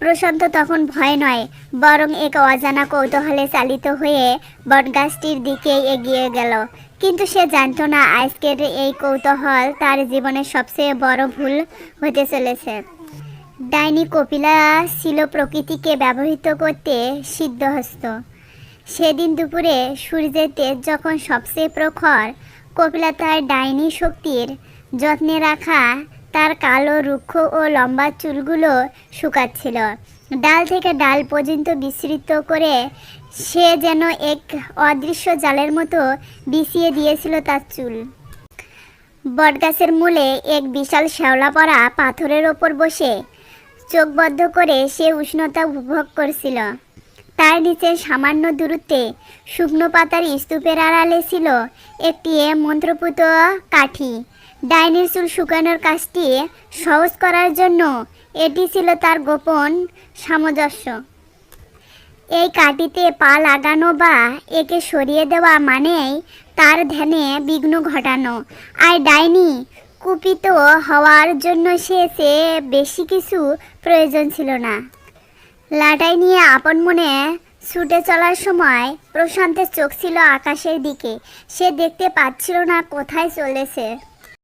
প্রশান্ত তখন ভয় নয়, বরং এক অজানা কৌতূহলে চালিত হয়ে বটগাছটির দিকে এগিয়ে গেল। কিন্তু সে জানতো না আজকের এই কৌতূহল তার জীবনের সবচেয়ে বড় ভুল হতে চলেছে। ডাইনি কপিলা ছিল প্রকৃতিকে ব্যবহৃত করতে সিদ্ধহস্ত। সেদিন দুপুরে সূর্যের তেজ যখন সবচেয়ে প্রখর, কপিলা তার ডাইনি শক্তির যত্নে রাখা তার কালো, রুক্ষ ও লম্বা চুলগুলো শুকাচ্ছিল। ডাল থেকে ডাল পর্যন্ত বিস্তৃত করে সে যেন এক অদৃশ্য জালের মতো বিছিয়ে দিয়েছিল তার চুল। বটগাছের মূলে এক বিশাল শ্যাওলা পড়া পাথরের ওপর বসে চোখ বদ্ধ করে সে উষ্ণতা উপভোগ করছিল। তার নিচে সামান্য দূরত্বে শুকনো পাতার স্তূপের আড়ালে ছিল একটি মন্ত্রপুত কাঠি। ডাইনির চুল শুকানোর কাজটি সহজ করার জন্য এটি ছিল তার গোপন সামঞ্জস্য। এই কাটিতে পা লাগানো বা একে সরিয়ে দেওয়া মানেই তার ধ্যানে বিঘ্ন ঘটানো। আর ডাইনি কুপিত হওয়ার জন্য সে বেশি কিছু প্রয়োজন ছিল না। লাটাই নিয়ে আপন মনে ছুটে চলার সময় প্রশান্তের চোখ ছিল আকাশের দিকে। সে দেখতে পাচ্ছিল না কোথায় চলেছে।